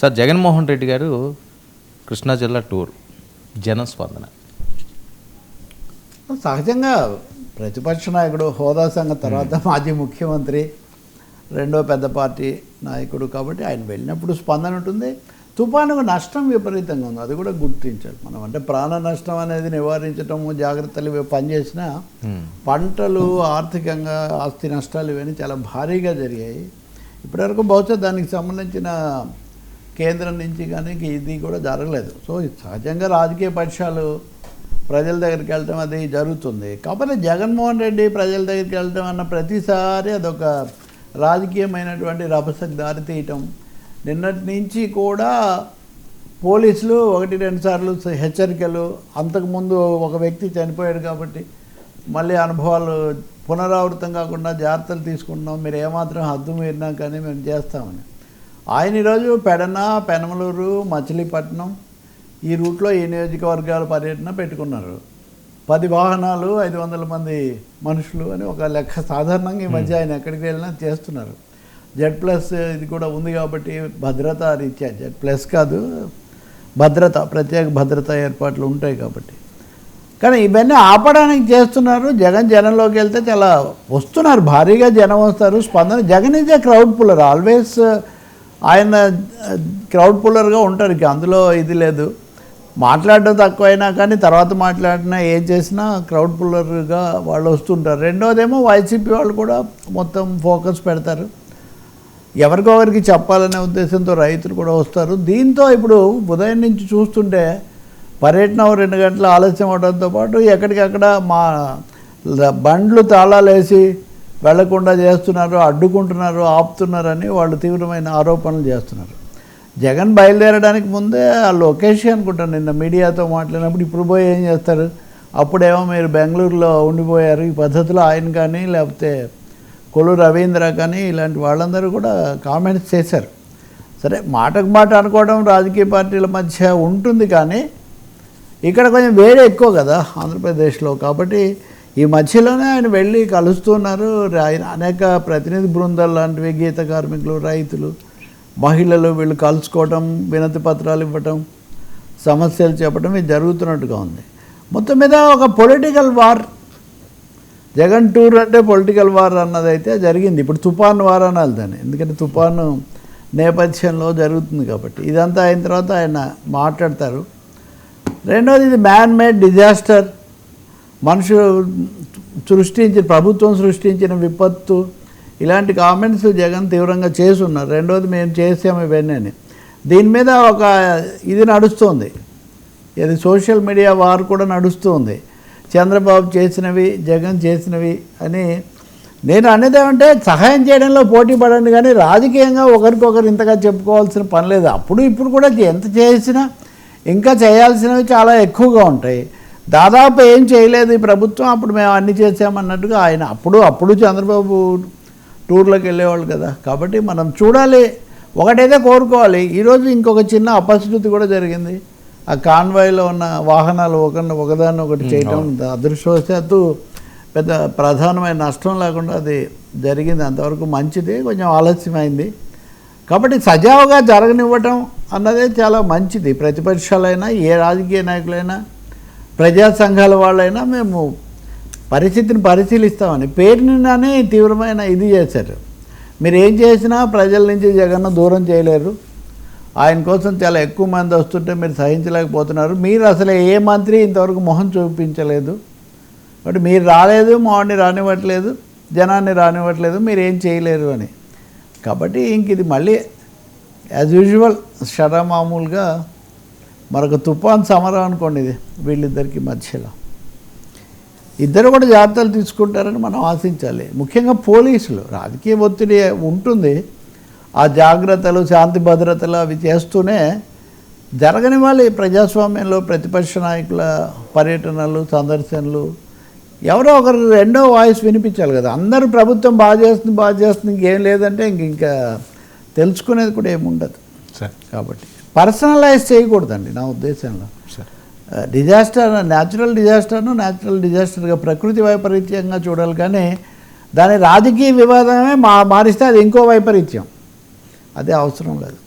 Sir Jaganmohan Reddy గారు కృష్ణా జిల్లా tour జనస్పందన. సహజంగా ప్రతిపక్ష నాయకుడు హోదా సంఘం తర్వాత మాజీ ముఖ్యమంత్రి రెండో పెద్ద పార్టీ నాయకుడు కాబట్టి ఆయన వెళ్ళినప్పుడు స్పందన ఉంటుంది. తుఫానుకు నష్టం విపరీతంగా ఉంది. అది కూడా గుర్తించాలి మనం. అంటే ప్రాణ నష్టం అనేది నివారించటము జాగ్రత్తలు పనిచేసినా పంటలు ఆర్థికంగా ఆస్తి నష్టాలు ఇవన్నీ చాలా భారీగా జరిగాయి. ఇప్పటివరకు బహుశా దానికి సంబంధించిన కేంద్రం నుంచి కానీ ఇది కూడా జరగలేదు. సో సహజంగా రాజకీయ పక్షాలు ప్రజల దగ్గరికి వెళ్ళటం అది జరుగుతుంది. కాకపోతే జగన్మోహన్ రెడ్డి ప్రజల దగ్గరికి వెళ్ళటం అన్న ప్రతిసారి అదొక రాజకీయమైనటువంటి రభసకు దారి తీయటం. నిన్నటి నుంచి కూడా పోలీసులు ఒకటి రెండు సార్లు హెచ్చరికలు. అంతకుముందు ఒక వ్యక్తి చనిపోయాడు కాబట్టి మళ్ళీ అనుభవాలు పునరావృతం కాకుండా జాగ్రత్తలు తీసుకుంటున్నాం. మీరు ఏమాత్రం హద్దు మీరినా కానీ మేము చేస్తామని. ఆయన ఈరోజు పెడన పెనమలూరు మచిలీపట్నం ఈ రూట్లో ఈ నియోజకవర్గాల పర్యటన పెట్టుకున్నారు? పది వాహనాలు ఐదు వందల మంది మనుషులు అని ఒక లెక్క సాధారణంగా ఈ మధ్య ఆయన ఎక్కడికి వెళ్ళినా చేస్తున్నారు. జెడ్ ప్లస్ ఇది కూడా ఉంది కాబట్టి భద్రత రీత్యా జెడ్ ప్లస్ కాదు భద్రత ప్రత్యేక భద్రతా ఏర్పాట్లు ఉంటాయి కాబట్టి. కానీ ఇవన్నీ ఆపడానికి చేస్తున్నారు జగన్ జనంలోకి వెళ్తే చాలా వస్తున్నారు భారీగా జనం వస్తారు స్పందన Jagan a crowd puller always ఆయన క్రౌడ్ పుల్లర్గా ఉంటారు ఇక అందులో ఇది లేదు. మాట్లాడడం తక్కువైనా కానీ తర్వాత మాట్లాడినా ఏం చేసినా క్రౌడ్ పుల్లర్గా వాళ్ళు వస్తుంటారు. రెండోదేమో వైసీపీ వాళ్ళు కూడా మొత్తం ఫోకస్ పెడతారు. ఎవరికొకరికి చెప్పాలనే ఉద్దేశంతో రైతులు కూడా వస్తారు. దీంతో ఇప్పుడు ఉదయం నుంచి చూస్తుంటే పర్యటన రెండు గంటలు ఆలస్యం అవడంతో పాటు ఎక్కడికక్కడ మా బండ్లు తాళాలు వేసి వెళ్ళకుండా చేస్తున్నారు అడ్డుకుంటున్నారు ఆపుతున్నారని వాళ్ళు తీవ్రమైన ఆరోపణలు చేస్తున్నారు. జగన్ బయలుదేరడానికి ముందే ఆ లొకేషన్ అనుకుంటాను నిన్న మీడియాతో మాట్లాడినప్పుడు ఇప్పుడు పోయి ఏం చేస్తారు? అప్పుడేమో మీరు బెంగళూరులో ఉండిపోయారు ఈ పద్ధతిలో ఆయన కానీ లేకపోతే కొలు రవీంద్ర కానీ ఇలాంటి వాళ్ళందరూ కూడా కామెంట్స్ చేశారు. సరే మాటకు మాట అనుకోవడం రాజకీయ పార్టీల మధ్య ఉంటుంది కానీ ఇక్కడ కొంచెం వేరే ఎక్కువ కదా ఆంధ్రప్రదేశ్లో. కాబట్టి ఈ మధ్యలోనే ఆయన వెళ్ళి కలుస్తున్నారు. ఆయన అనేక ప్రతినిధి బృందాలు లాంటివి గీత కార్మికులు రైతులు మహిళలు వీళ్ళు కలుసుకోవటం వినతి పత్రాలు ఇవ్వటం సమస్యలు చెప్పడం ఇది జరుగుతున్నట్టుగా ఉంది. మొత్తం మీద ఒక పొలిటికల్ వార్ జగన్ టూర్ అంటే పొలిటికల్ వార్ అన్నదైతే జరిగింది. ఇప్పుడు తుఫాన్ వార్ అనాలి దాన్ని. ఎందుకంటే తుఫాను నేపథ్యంలో జరుగుతుంది కాబట్టి. ఇదంతా అయిన తర్వాత ఆయన మాట్లాడతారు. రెండోది ఇది మ్యాన్ మేడ్ డిజాస్టర్ మనుషులు సృష్టించిన ప్రభుత్వం సృష్టించిన విపత్తు ఇలాంటి కామెంట్స్ జగన్ తీవ్రంగా చేస్తున్నారు. రెండోది మేము చేసాము ఇవన్నీ దీని మీద ఒక ఇది నడుస్తుంది. ఇది సోషల్ మీడియా వారు కూడా నడుస్తుంది. చంద్రబాబు చేసినవి జగన్ చేసినవి అని నేను అనేది ఏమంటే సహాయం చేయడంలో పోటీ పడండి కానీ రాజకీయంగా ఒకరికొకరు ఇంతగా చెప్పుకోవాల్సిన పని లేదు. అప్పుడు ఇప్పుడు కూడా ఎంత చేసినా ఇంకా చేయాల్సినవి చాలా ఎక్కువగా ఉంటాయి. దాదాపు ఏం చేయలేదు ఈ ప్రభుత్వం అప్పుడు మేము అన్ని చేసామన్నట్టుగా ఆయన అప్పుడు అప్పుడు చంద్రబాబు టూర్లోకి వెళ్ళేవాళ్ళు కదా. కాబట్టి మనం చూడాలి ఒకటైతే కోరుకోవాలి. ఈరోజు ఇంకొక చిన్న అపశృతి కూడా జరిగింది. ఆ కాన్వాయ్లో ఉన్న వాహనాలు ఒక ఒకదాన్ని ఒకటి చేయటం అదృష్టవశాత్తు పెద్ద ప్రధానమైన నష్టం లేకుండా అది జరిగింది. అంతవరకు మంచిది కొంచెం ఆలస్యమైంది. కాబట్టి సజావుగా జరగనివ్వటం అన్నదే చాలా మంచిది. ప్రతిపక్షాలైనా ఏ రాజకీయ నాయకులైనా ప్రజా సంఘాల వాళ్ళైనా మేము పరిస్థితిని పరిశీలిస్తామని పేరునిన్నానే తీవ్రమైన ఇది చేశారు. మీరు ఏం చేసినా ప్రజల నుంచి జగన్ను దూరం చేయలేరు. ఆయన కోసం చాలా ఎక్కువ మంది వస్తుంటే మీరు సహించలేకపోతున్నారు. మీరు అసలు ఏ మంత్రి ఇంతవరకు మొహం చూపించలేదు. కాబట్టి మీరు రాలేదు మావాడిని రానివ్వట్లేదు జనాన్ని రానివ్వట్లేదు మీరు ఏం చేయలేరు అని. కాబట్టి ఇంక ఇది మళ్ళీ యాజ్ యూజువల్ షరా మామూలుగా మరొక తుఫాన్ సమరం అనుకోండి ఇది వీళ్ళిద్దరికి మధ్యలో. ఇద్దరు కూడా జాగ్రత్తలు తీసుకుంటారని మనం ఆశించాలి. ముఖ్యంగా పోలీసులు రాజకీయ ఒత్తిడి ఉంటుంది. ఆ జాగ్రత్తలు శాంతి భద్రతలు అవి చేస్తూనే జరగని వాళ్ళు ప్రజాస్వామ్యంలో ప్రతిపక్ష నాయకుల పర్యటనలు సందర్శనలు. ఎవరో ఒకరు రెండో వాయిస్ వినిపించాలి కదా. అందరూ ప్రభుత్వం బాగా చేస్తుంది బాగా చేస్తుంది ఇంకేం లేదంటే ఇంక ఇంకా తెలుసుకునేది కూడా ఏముండదు. సార్. కాబట్టి పర్సనలైజ్ చేయకూడదండి నా ఉద్దేశంలో. డిజాస్టర్ న్యాచురల్ డిజాస్టర్ను న్యాచురల్ డిజాస్టర్గా ప్రకృతి వైపరీత్యంగా చూడాలి కానీ దాని రాజకీయ వివాదమే మా మారిస్తే అది ఇంకో వైపరీత్యం. అదే అవసరం లేదు.